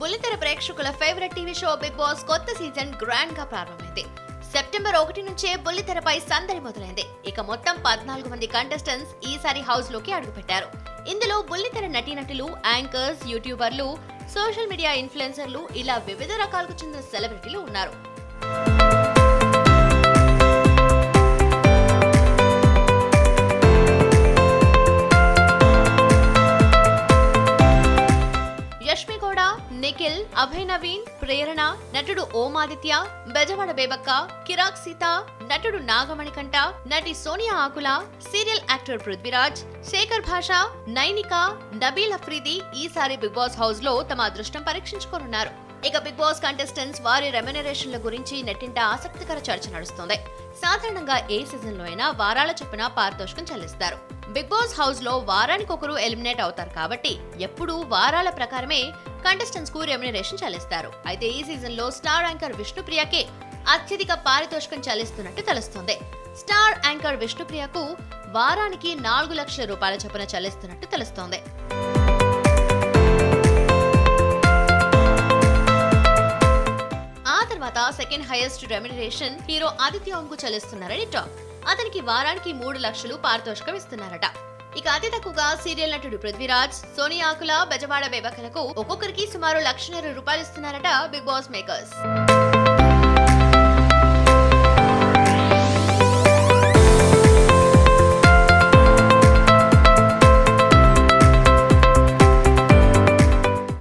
బుల్లితెర ప్రేక్షకుల favourite TV show Bigg Boss కొత్త సీజన్ గ్రాండ్గా ప్రారంభమైంది. సెప్టెంబర్ ఒకటి నుంచే బుల్లితెరపై సందడి మొదలైంది. ఇక మొత్తం పద్నాలుగు మంది కంటెస్టెంట్స్ ఈసారి హౌస్లోకి అడుగుపెట్టారు. ఇందులో బుల్లితెర నటీనటులు యాంకర్స్ యూట్యూబర్లు సోషల్ మీడియా ఇన్ఫ్లుయెన్సర్లు ఇలా వివిధ రకాలకు చెందిన సెలబ్రిటీలు ఉన్నారు. यशमी घोड़ा निखिल अभय नवीन ప్రేరణ నటుడు ఓమాదిత్య బెజవాడ బేబక్క కిరాక్ సీత నటుడు నాగమణికంట నటి సోనియా ఆకుల సీరియల్ యాక్టర్ పృథ్వీరాజ్ శేఖర్ భాష నైనిక నబీల్ అఫ్రీది ఈసారి బిగ్ బాస్ హౌస్లో తమ అదృష్టం పరీక్షించుకోనున్నారు. ఇక బిగ్ బాస్ కంటెస్టెంట్స్ వారి రెమ్యునరేషన్ల గురించి నెట్టింట ఆసక్తికర చర్చ నడుస్తోంది. సాధారణంగా ఏ సీజన్లో అయినా వారాల చొప్పున పారితోషికం చెల్లిస్తారు. బిగ్ బాస్ హౌస్లో వారానికి ఒకరు ఎలిమినేట్ అవుతారు కాబట్టి ఎప్పుడూ వారాల ప్రకారమే కంటెస్టెంట్స్కు రెమ్యునరేషన్ చెల్లిస్తారు. అయితే ఈ సీజన్లో స్టార్ యాంకర్ విష్ణుప్రియకే అత్యధిక పారితోషికం చెల్లిస్తున్నట్టు తెలుస్తుంది. స్టార్ యాంకర్ విష్ణుప్రియకు వారానికి నాలుగు లక్షల రూపాయల చొప్పున చెల్లిస్తున్నట్టు తెలుస్తోంది. ఆ తర్వాత second highest remuneration hero Aditya ఓంకు చెల్లిస్తున్నారని టాక్. అతనికి వారానికి మూడు లక్షలు పారితోషికం ఇస్తున్నారట. ఇక అతి తక్కువగా సీరియల్ నటుడు పృథ్వీరాజ్ సోనియా ఆకుల బెజవాడ బేబకలకు ఒక్కొక్కరికి సుమారు లక్షన్నర రూపాయలు ఇస్తున్నారట బిగ్ బాస్ మేకర్స్.